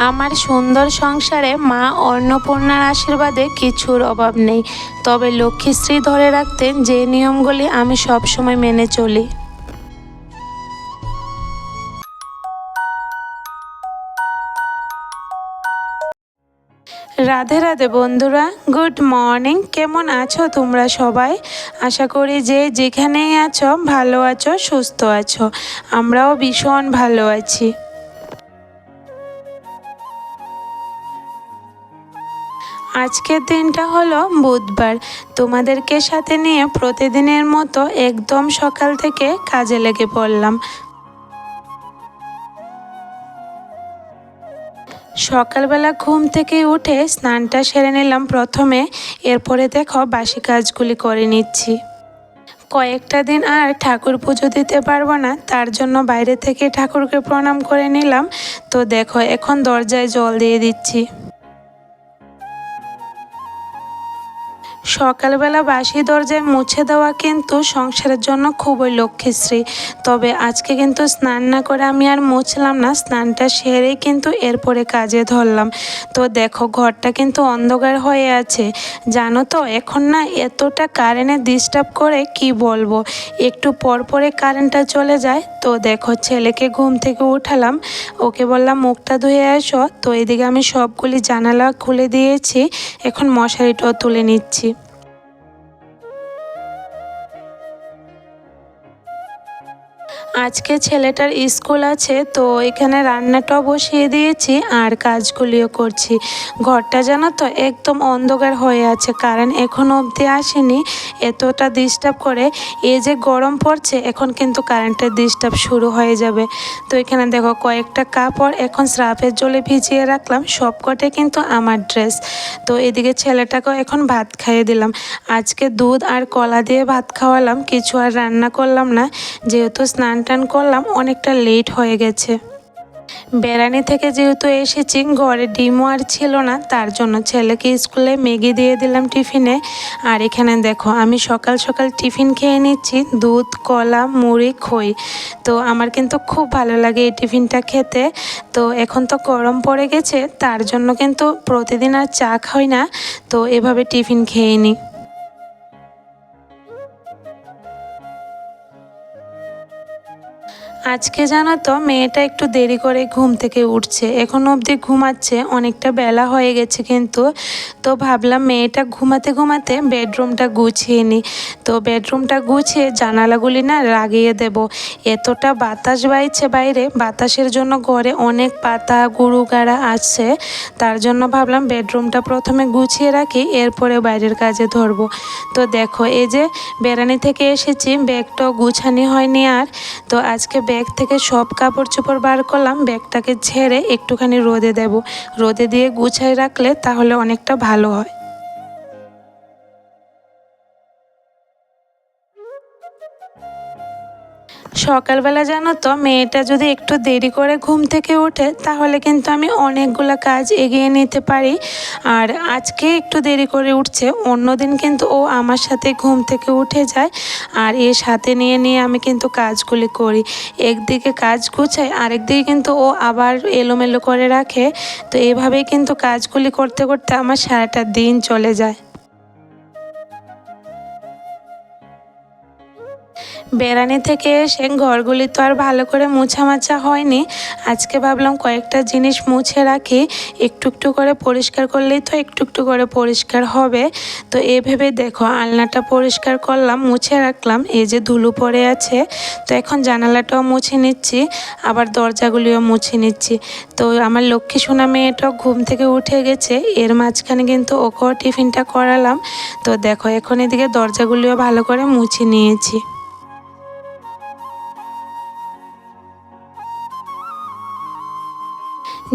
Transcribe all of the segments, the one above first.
আমার সুন্দর সংসারে মা অন্নপূর্ণার আশীর্বাদে কিছুর অভাব নেই। তবে লক্ষ্মীশ্রী ধরে রাখতেন যে নিয়মগুলি আমি সবসময় মেনে চলি। রাধে রাধে বন্ধুরা, গুড মর্নিং। কেমন আছো তোমরা সবাই? আশা করি যে যেখানেই আছো, ভালো আছো, সুস্থ আছো। আমরাও ভীষণ ভালো আছি। আজকের দিনটা হলো বুধবার। তোমাদেরকে সাথে নিয়ে প্রতিদিনের মতো একদম সকাল থেকে কাজে লেগে পড়লাম। সকালবেলা ঘুম থেকে উঠে স্নানটা সেরে নিলাম প্রথমে। এরপরে দেখো বাসি কাজগুলি করে নিচ্ছি। কয়েকটা দিন আর ঠাকুর পুজো দিতে পারব না, তার জন্য বাইরে থেকে ঠাকুরকে প্রণাম করে নিলাম। তো দেখো এখন দরজায় জল দিয়ে দিচ্ছি। সকালবেলা বাসি দরজায় মুছে দেওয়া কিন্তু সংসারের জন্য খুবই লক্ষ্মীশ্রী। তবে আজকে কিন্তু স্নান না করে আমি আর মুছলাম না, স্নানটা সেরেই কিন্তু এরপরে কাজে ধরলাম। তো দেখো, ঘরটা কিন্তু অন্ধকার হয়ে আছে। জানো তো, এখন না এতটা কারেন্টে ডিস্টার্ব করে, কি বলব? একটু পর পরে কারেন্টটা চলে যায়। তো দেখো, ছেলেকে ঘুম থেকে উঠালাম। ওকে বললাম, মুখটা ধুয়ে আসো তো এদিকে আমি সবগুলি জানালা খুলে দিয়েছি। এখন মশারিটাও তুলে নিচ্ছি। আজকে ছেলেটার স্কুল আছে, তো এখানে রান্নাটাও বসিয়ে দিয়েছি আর কাজগুলিও করছি। ঘরটা জানো তো একদম অন্ধকার হয়ে আছে কারণ এখনও অবধি আসেনি। এতটা ডিস্টার্ব করে, এই যে গরম পড়ছে, এখন কিন্তু কারেন্টের ডিস্টার্ব শুরু হয়ে যাবে। তো এখানে দেখো কয়েকটা কাপড়, এখন স্রাফের জলে ভিজিয়ে রাখলাম, সবকটে কিন্তু আমার ড্রেস তো এদিকে ছেলেটাকেও এখন ভাত খাইয়ে দিলাম। আজকে দুধ আর কলা দিয়ে ভাত খাওয়ালাম, কিছু আর রান্না করলাম না, যেহেতু স্নান টান করলাম, অনেকটা লেট হয়ে গেছে। বেড়ানি থেকে যেহেতু এসেছি, ঘরে ডিমও আর ছিল না, তার জন্য ছেলেকে স্কুলে ম্যাগি দিয়ে দিলাম টিফিনে। আর এখানে দেখো, আমি সকাল সকাল টিফিন খেয়ে নিচ্ছি, দুধ, কলা, মুড়ি, খই। তো আমার কিন্তু খুব ভালো লাগে এই টিফিনটা খেতে। তো এখন তো গরম পড়ে গেছে, তার জন্য কিন্তু প্রতিদিন আর চা খাই না। তো এভাবে টিফিন খেয়ে নিই আজকে জানো তো, মেয়েটা একটু দেরি করে ঘুম থেকে উঠছে। এখন অবধি ঘুমাচ্ছে, অনেকটা বেলা হয়ে গেছে কিন্তু। তো ভাবলাম মেয়েটা ঘুমাতে ঘুমাতে বেডরুমটা গুছিয়ে নিই তো বেডরুমটা গুছিয়ে জানালাগুলি না লাগিয়ে দেব। এতটা বাতাস বাইছে বাইরে, বাতাসের জন্য ঘরে অনেক পাতা গুরু গাড়া আসছে। তার জন্য ভাবলাম বেডরুমটা প্রথমে গুছিয়ে রাখি, এরপরে বাইরের কাজে ধরবো। তো দেখো, এই যে বেড়ানি থেকে এসেছি, ব্যাগটাও গুছানি হয়নি আর। তো আজকে ব্যাগ থেকে সব কাপড় চোপড় বার করলাম, ব্যাগটাকে ছেড়ে একটুখানি রোদে দেব। রোদে দিয়ে গুছাই রাখলে তাহলে অনেকটা ভালো হয়। সকালবেলা জানো তো, মেয়েটা যদি একটু দেরি করে ঘুম থেকে ওঠে, তাহলে কিন্তু আমি অনেকগুলো কাজ এগিয়ে নিতে পারি। আর আজকে একটু দেরি করে উঠছে, অন্যদিন কিন্তু ও আমার সাথে ঘুম থেকে উঠে যায়, আর এর সাথে নিয়ে নিয়ে আমি কিন্তু কাজগুলি করি। একদিকে কাজ গুছাই, আরেকদিকে কিন্তু ও আবার এলোমেলো করে রাখে। তো এভাবেই কিন্তু কাজগুলি করতে করতে আমার সারাটা দিন চলে যায়। বেড়ানি থেকে এসে ঘরগুলি তো আর ভালো করে মোছামাছা হয়নি। আজকে ভাবলাম কয়েকটা জিনিস মুছে রাখি। একটু একটু করে পরিষ্কার করলেই তো একটু একটু করে পরিষ্কার হবে। তো এ ভেবে দেখো, আলনাটা পরিষ্কার করলাম, মুছে রাখলাম, এই যে ধুলো পড়ে আছে। তো এখন জানালাটাও মুছে নিচ্ছি, আবার দরজাগুলিও মুছে নিচ্ছি। তো আমার লক্ষ্মী সোনা মেয়েটাও ঘুম থেকে উঠে গেছে, এর মাঝখানে কিন্তু ওকেও টিফিনটা করালাম। তো দেখো, এখন এদিকে দরজাগুলিও ভালো করে মুছে নিয়েছি।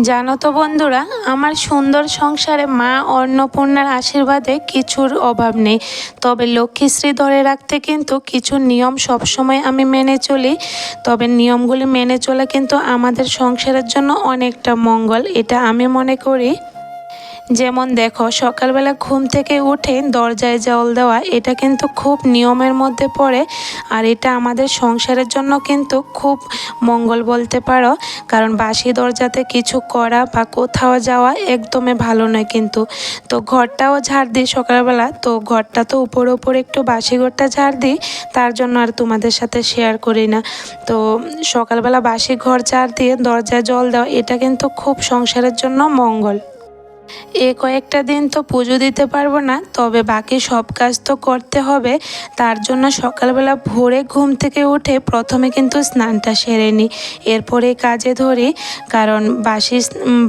জানো তো বন্ধুরা, আমার সুন্দর সংসারে মা অন্নপূর্ণার আশীর্বাদে কিছুর অভাব নেই। তবে লক্ষ্মীশ্রী ধরে রাখতে কিন্তু কিছু নিয়ম সবসময় আমি মেনে চলি। তবে নিয়মগুলি মেনে চলা কিন্তু আমাদের সংসারের জন্য অনেকটা মঙ্গল, এটা আমি মনে করি। যেমন দেখো, সকালবেলা ঘুম থেকে উঠে দরজায় জল দেওয়া, এটা কিন্তু খুব নিয়মের মধ্যে পড়ে আর এটা আমাদের সংসারের জন্য কিন্তু খুব মঙ্গল বলতে পারো। কারণ বাসি দরজাতে কিছু করা বা কোথাও যাওয়া একদমই ভালো নয় কিন্তু। তো ঘরটাও ঝাড় দিই সকালবেলা, তো ঘরটা তো উপরে উপরে একটু বাসি ঘরটা ঝাড় দিই, তার জন্য আর তোমাদের সাথে শেয়ার করি না। তো সকালবেলা বাসি ঘর ঝাড় দিয়ে দরজায় জল দেওয়া, এটা কিন্তু খুব সংসারের জন্য মঙ্গল। এ কয়েকটা দিন তো পুজো দিতে পারব না, তবে বাকি সব কাজ তো করতে হবে। তার জন্য সকালবেলা ভোরে ঘুম থেকে উঠে প্রথমে কিন্তু স্নানটা সেরে নিই। এরপরে কাজে ধরি, কারণ বাসি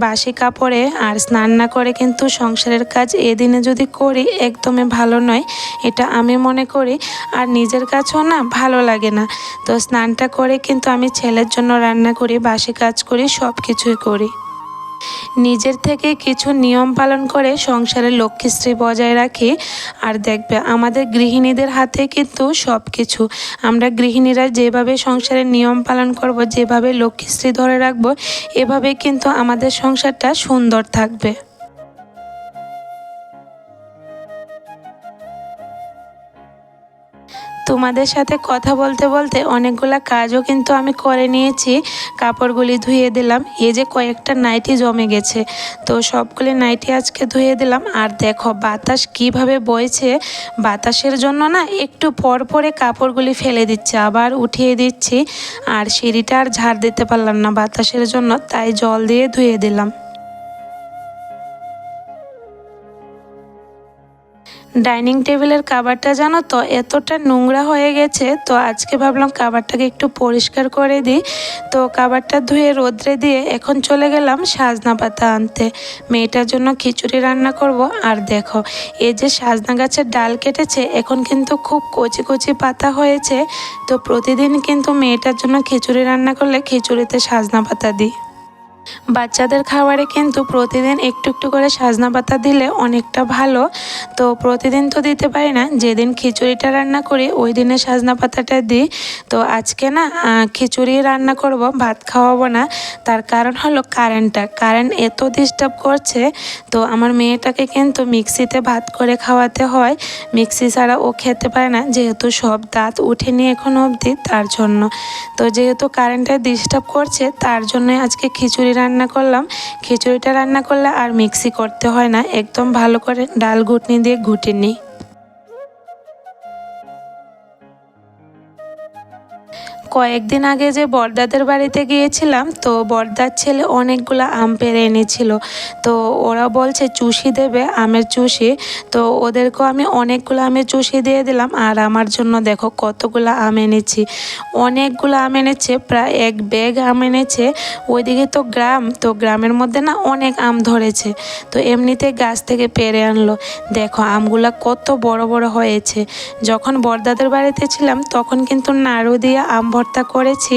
বাসি কাপড়ে আর স্নান না করে কিন্তু সংসারের কাজ এদিনে যদি করি একদমই ভালো নয়, এটা আমি মনে করি। আর নিজের কাছেও না ভালো লাগে না। তো স্নানটা করে কিন্তু আমি ছেলের জন্য রান্না করি, বাসি কাজ করি সব কিছুই করি। নিজের থেকে কিছু নিয়ম পালন করে সংসারের লক্ষ্মীশ্রী বজায় রাখি। আর দেখবে আমাদের গৃহিণীদের হাতে কিন্তু সব কিছু আমরা গৃহিণীরা যেভাবে সংসারের নিয়ম পালন করব, যেভাবে লক্ষ্মীশ্রী ধরে রাখব, এভাবে কিন্তু আমাদের সংসারটা সুন্দর থাকবে। তোমাদের সাথে কথা বলতে বলতে অনেকগুলা কাজও কিন্তু আমি করে নিয়েছি। কাপড়গুলি ধুয়ে দিলাম। এই যে কয়েকটা নাইটি জমে গেছে। তো সবগুলি নাইটি আজকে ধুয়ে দিলাম। আর দেখো বাতাস কীভাবে বইছে। বাতাসের জন্য না একটু পর পরে কাপড়গুলি ফেলে দিচ্ছে। আবার উঠিয়ে দিচ্ছি। আর সিঁড়িটা আর ঝাড় দিতে পারলাম না বাতাসের জন্য। তাই জল দিয়ে ধুয়ে দিলাম। ডাইনিং টেবিলের কাবারটা জানো তো, এতটা নোংরা হয়ে গেছে, তো আজকে ভাবলাম কাবারটাকে একটু পরিষ্কার করে দিই। তো কাবারটা ধুয়ে রোদ্রে দিয়ে এখন চলে গেলাম সাজনা পাতা আনতে। মেয়েটার জন্য খিচুড়ি রান্না করব। আর দেখো, এই যে সাজনা গাছের ডাল কেটেছে, এখন কিন্তু খুব কচি কচি পাতা হয়েছে। তো প্রতিদিন কিন্তু মেয়েটার জন্য খিচুড়ি রান্না করলে খিচুড়িতে সাজনা পাতা দিই। বাচ্চাদের খাবারে কিন্তু প্রতিদিন একটু একটু করে সাজনা পাতা দিলে অনেকটা ভালো। তো প্রতিদিন তো দিতে পারি না, যেদিন খিচুড়িটা রান্না করি ওই দিনে সাজনা পাতাটা দিই। তো আজকে না খিচুড়ি রান্না করব, ভাত খাওয়াবো না। তার কারণ হলো কারেন্টটা কারেন্ট এত ডিস্টার্ব করছে, তো আমার মেয়েটাকে কিন্তু মিক্সিতে ভাত করে খাওয়াতে হয়। মিক্সি ছাড়া ও খেতে পারে না, যেহেতু সব দাঁত উঠেনি এখনও অবধি তার জন্য। তো যেহেতু কারেন্টটা ডিস্টার্ব করছে, তার জন্য আজকে খিচুড়ি রান্না করলাম, খিচুড়িটা রান্না করলে আর মিক্সি করতে হয় না, একদম ভালো করে ডাল ঘুটনি দিয়ে ঘুটে নিই। কয়েকদিন আগে যে বর্দাদের বাড়িতে গিয়েছিলাম, তো বর্দার ছেলে অনেকগুলো আম পেরে এনেছিল। তো ওরা বলছে, চুষি দেবে আমের চুষি। তো ওদেরকেও আমি অনেকগুলো আমের চুষি দিয়ে দিলাম, আর আমার জন্য দেখো কতগুলো আম এনেছি। অনেকগুলো আম এনেছে, প্রায় এক ব্যাগ আম এনেছে। ওইদিকে তো গ্রাম, তো গ্রামের মধ্যে না অনেক আম ধরেছে। তো এমনিতে গাছ থেকে পেরে আনলো। দেখো, আমগুলা কত বড় বড় হয়েছে। যখন বর্দাদের বাড়িতে ছিলাম, তখন কিন্তু নাড়ু দিয়ে আম ভর্তা করেছি।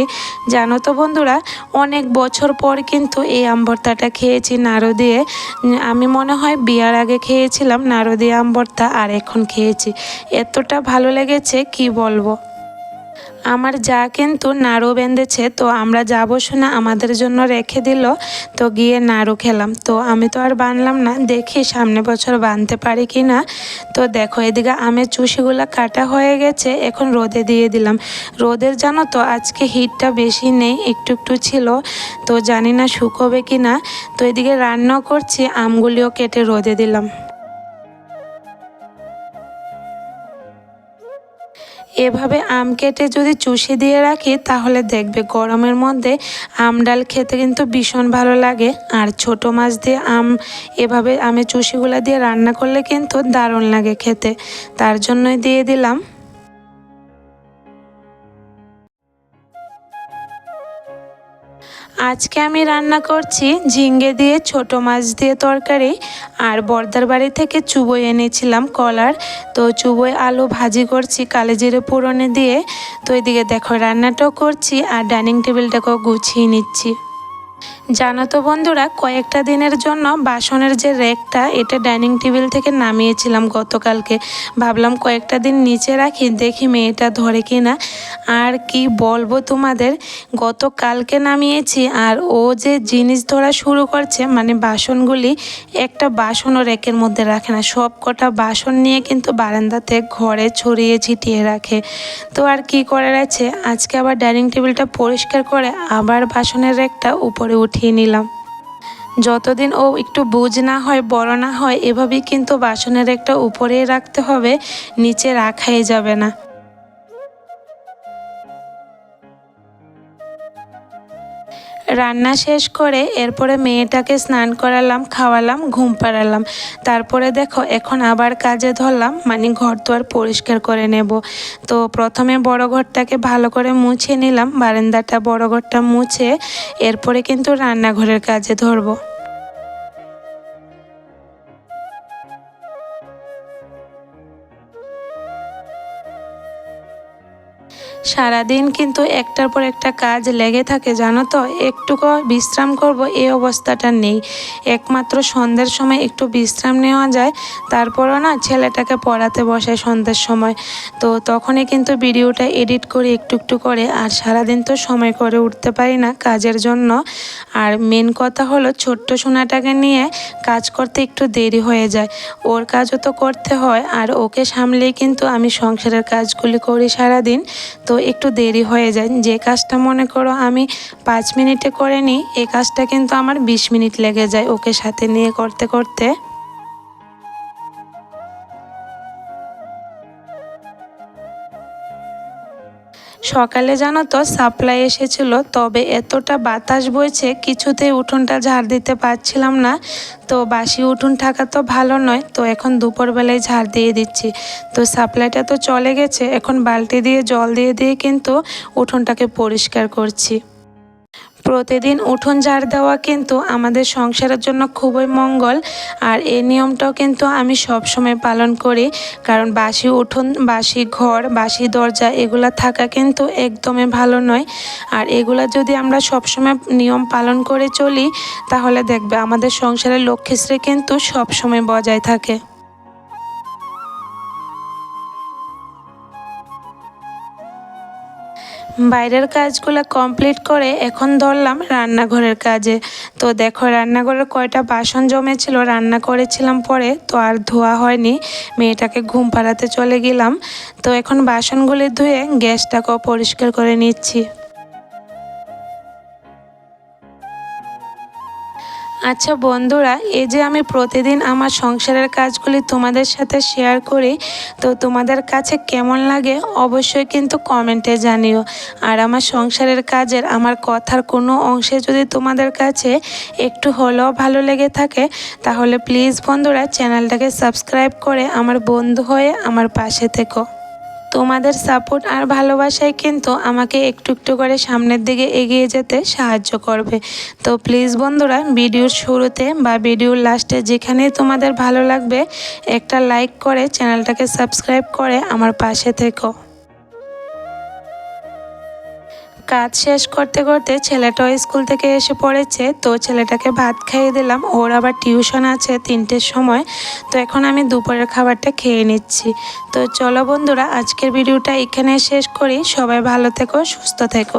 জানো তো বন্ধুরা, অনেক বছর পর কিন্তু এই আম ভর্তাটা খেয়েছি নাড়ু দিয়ে। আমি মনে হয় বিয়ার আগে খেয়েছিলাম নাড়ু দিয়ে আম ভর্তা, আর এখন খেয়েছি। এতটা ভালো লেগেছে, কি বলব? আমার যা কিন্তু নাড়ু বেঁধেছে, তো আমরা যাব শোনা আমাদের জন্য রেখে দিল, তো গিয়ে নাড়ু খেলাম। তো আমি তো আর বানলাম না, দেখি সামনে বছর বানতে পারি কি না। তো দেখো এদিকে আমের চুষিগুলো কাটা হয়ে গেছে, এখন রোদে দিয়ে দিলাম। রোদের জানো তো আজকে হিটটা বেশি নেই, একটু একটু ছিল, তো জানি না শুকোবে কি না। তো এদিকে রান্নাও করছি, আমগুলিও কেটে রোদে দিলাম। এভাবে আম কেটে যদি চুষে দিয়ে রাখি, তাহলে দেখবে গরমের মধ্যে আম ডাল খেতে কিন্তু ভীষণ ভালো লাগে। আর ছোট মাছ দিয়ে আম, এভাবে আমের চুষিগুলো দিয়ে রান্না করলে কিন্তু দারুণ লাগে খেতে। তার জন্যই দিয়ে দিলাম। আজকে আমি রান্না করছি ঝিঙ্গে দিয়ে ছোট মাছ দিয়ে তরকারি আর বর্দার বাড়ি থেকে চুবোই এনেছিলাম কলার। তো চুবোই আলু ভাজি করছি কালে জিরে পুরনে দিয়ে। তো এদিকে দেখো রান্নাটাও করছি আর ডাইনিং টেবিলটাকেও গুছিয়ে নিচ্ছি। জানো তো বন্ধুরা, কয়েকটা দিনের জন্য বাসনের যে রেকটা, এটা ডাইনিং টেবিল থেকে নামিয়েছিলাম গতকালকে। ভাবলাম কয়েকটা দিন নিচে রাখি, দেখি মেয়েটা ধরে কি না আর কি বলব তোমাদের, গতকালকে নামিয়েছি, আর ও যে জিনিস ধরা শুরু করছে মানে বাসনগুলি, একটা বাসনও রেকের মধ্যে রাখে না। সব কটা বাসন নিয়ে কিন্তু বারান্দাতে ঘরে ছড়িয়ে ছিটিয়ে রাখে। তো আর কি করার আছে? আজকে আবার ডাইনিং টেবিলটা পরিষ্কার করে আবার বাসনের রেকটা উপরে উঠে উঠিয়ে নিলাম। যতদিন ও একটু বুঝ না হয়, বড় না হয়, এভাবেই কিন্তু বাসনের একটা উপরেই রাখতে হবে, নিচে রাখাই যাবে না। রান্না শেষ করে এরপরে মেয়েটাকে স্নান করালাম, খাওয়ালাম, ঘুম পাড়ালাম। তারপরে দেখো, এখন আবার কাজে ধরলাম মানে ঘর আর পরিষ্কার করে নেব। তো প্রথমে বড় ঘরটাকে ভালো করে মুছে নিলাম, বারান্দাটা বড় ঘরটা মুছে এরপরে কিন্তু রান্নাঘরের কাজে ধরবো। সারাদিন কিন্তু একটার পর একটা কাজ লেগে থাকে, জানো তো? একটুকু বিশ্রাম করব এই অবস্থাটা নেই। একমাত্র সন্ধ্যের সময় একটু বিশ্রাম নেওয়া যায়, তারপরও না ছেলেটাকে পড়াতে বসে সন্ধ্যের সময়। তো তখনই কিন্তু ভিডিওটা এডিট করি একটু একটু করে, আর সারাদিন তো সময় করে উঠতে পারি না কাজের জন্য। আর মেন কথা হলো ছোট্ট সোনাটাকে নিয়ে কাজ করতে একটু দেরি হয়ে যায়। ওর কাজও তো করতে হয়, আর ওকে সামলেই কিন্তু আমি সংসারের কাজগুলি করি সারাদিন। তো একটু দেরি হয়ে যায়। যে কাজটা মনে করো আমি পাঁচ মিনিটে করে নিই, এ কাজটা কিন্তু আমার বিশ মিনিট লেগে যায় ওকে সাথে নিয়ে করতে করতে। সকালে জানো তো সাপ্লাই এসেছিল, তবে এতটা বাতাস বইছে কিছুতেই উঠোনটা ঝাড় দিতে পারছিলাম না। তো বাসি উঠোন থাকা তো ভালো নয়, তো এখন দুপুরবেলায় ঝাড় দিয়ে দিচ্ছি। তো সাপ্লাইটা তো চলে গেছে, এখন বালতি দিয়ে জল দিয়ে দিয়ে কিন্তু উঠোনটাকে পরিষ্কার করছি। প্রতিদিন উঠোন ঝাড় দেওয়া কিন্তু আমাদের সংসারের জন্য খুবই মঙ্গল। আর এই নিয়মটাও কিন্তু আমি সব সময় পালন করি। কারণ বাসি উঠোন, বাসি ঘর, বাসি দরজা এগুলা থাকা কিন্তু একদমই ভালো নয়। আর এগুলা যদি আমরা সবসময় নিয়ম পালন করে চলি, তাহলে দেখবে আমাদের সংসারের লক্ষ্মীশ্রী কিন্তু সবসময় বজায় থাকে। বাইরের কাজগুলো কমপ্লিট করে এখন ধরলাম রান্নাঘরের কাজে। তো দেখো, রান্নাঘরের কয়টা বাসন জমেছিল, রান্না করেছিলাম পরে, তো আর ধোয়া হয়নি। মেয়েটাকে ঘুম পাড়াতে চলে গেলাম। তো এখন বাসনগুলি ধুয়ে গ্যাসটাকেও পরিষ্কার করে নিচ্ছি। আচ্ছা বন্ধুরা, এই যে আমি প্রতিদিন আমার সংসারের কাজগুলি তোমাদের সাথে শেয়ার করি, তো তোমাদের কাছে কেমন লাগে অবশ্যই কিন্তু কমেন্টে জানিও। আর আমার সংসারের কাজের, আমার কথার কোনো অংশে যদি তোমাদের কাছে একটু হলেও ভালো লেগে থাকে, তাহলে প্লিজ বন্ধুরা চ্যানেলটাকে সাবস্ক্রাইব করে আমার বন্ধু হয়ে আমার পাশে থেকো। তোমাদের সাপোর্ট আর ভালোবাসায় কিন্তু আমাকে একটু একটু করে সামনের দিকে এগিয়ে যেতে সাহায্য করবে। তো প্লিজ বন্ধুরা, ভিডিওর শুরুতে বা ভিডিওর লাস্টে যেখানে তোমাদের ভালো লাগবে, একটা লাইক করে চ্যানেলটাকে সাবস্ক্রাইব করে আমার পাশে থেকো। কাজ শেষ করতে করতে ছেলেটাও স্কুল থেকে এসে পড়েছে। তো ছেলেটাকে ভাত খাইয়ে দিলাম। ওর আবার টিউশন আছে তিনটের সময়। তো এখন আমি দুপুরের খাবারটা খেয়ে নিচ্ছি। তো চলো বন্ধুরা, আজকের ভিডিওটা এখানে শেষ করি। সবাই ভালো থেকো, সুস্থ থেকো।